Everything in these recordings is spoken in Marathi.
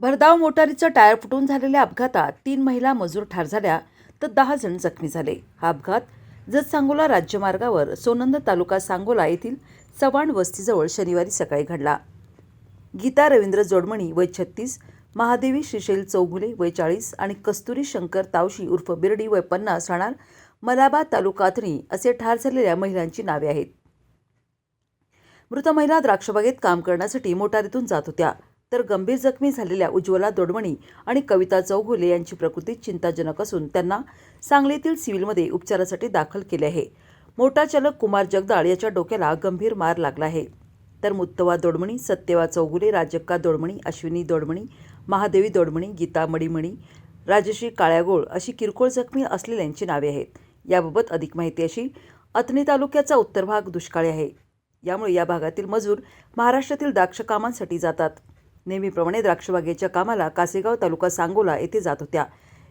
भरधाव मोटारीचं टायर फुटून झालेल्या अपघातात तीन महिला मजूर ठार झाल्या तर दहा जण जखमी झाले. हा अपघात जत सांगोला राज्यमार्गावर सोनंद तालुका सांगोला येथील चव्हाण वस्तीजवळ शनिवारी सकाळी घडला. गीता रवींद्र जोडमणी वय छत्तीस महादेवी श्रीशैल चौगुले वय चाळीस आणि कस्तुरी शंकर तावशी उर्फ बिर्डी वय पन्नास राहणार मलाबाद तालुकातणी असे ठार झालेल्या महिलांची नावे आहेत. मृत महिला द्राक्षबागेत काम करण्यासाठी मोटारीतून जात होत्या. तर गंभीर जखमी झालेल्या उज्ज्वला दोडमणी आणि कविता चौघुले यांची प्रकृती चिंताजनक असून त्यांना सांगलीतील सिव्हिलमध्ये उपचारासाठी दाखल केले आहे. मोटार चालक कुमार जगदाळ याच्या डोक्याला गंभीर मार लागला आहे. तर मुत्तवा दोडमणी सत्यवा चौगुले राजक्का दोडमणी अश्विनी दोडमणी महादेवी दोडमणी गीता मडीमणी राजश्री काळ्यागोळ अशी किरकोळ जखमी असलेल्यांची नावे आहेत. याबाबत अधिक माहिती अशी अथणी तालुक्याचा उत्तर भाग दुष्काळी आहे. यामुळे या भागातील मजूर महाराष्ट्रातील द्राक्षकामांसाठी जातात. नेहमीप्रमाणे द्राक्षबागेच्या कामाला कासेगाव तालुका सांगोला येथे जात होत्या.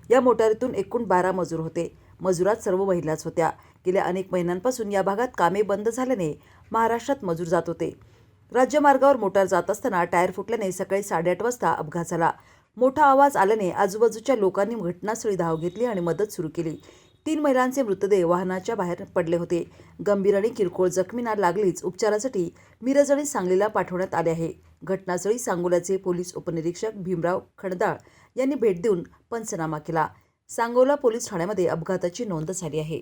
या मोटारीतून एकूण बारा मजूर होते. मजुरात सर्व महिलाच होत्या. गेल्या अनेक महिन्यांपासून या भागात कामे बंद झाल्याने महाराष्ट्रात मजूर जात होते. राज्यमार्गावर मोटार जात असताना टायर फुटल्याने सकाळी साडेआठ वाजता अपघात झाला. मोठा आवाज आल्याने आजूबाजूच्या लोकांनी घटनास्थळी धाव घेतली आणि मदत सुरू केली. तीन महिलांचे मृतदेह वाहनाच्या बाहेर पडले होते. गंभीर आणि किरकोळ जखमींना लागलीच उपचारासाठी मिरज आणि सांगलीला पाठवण्यात आले आहे. घटनास्थळी सांगोल्याचे पोलीस उपनिरीक्षक भीमराव खडदाळ यांनी भेट देऊन पंचनामा केला. सांगोला पोलीस ठाण्यामध्ये अपघाताची नोंद झाली आहे.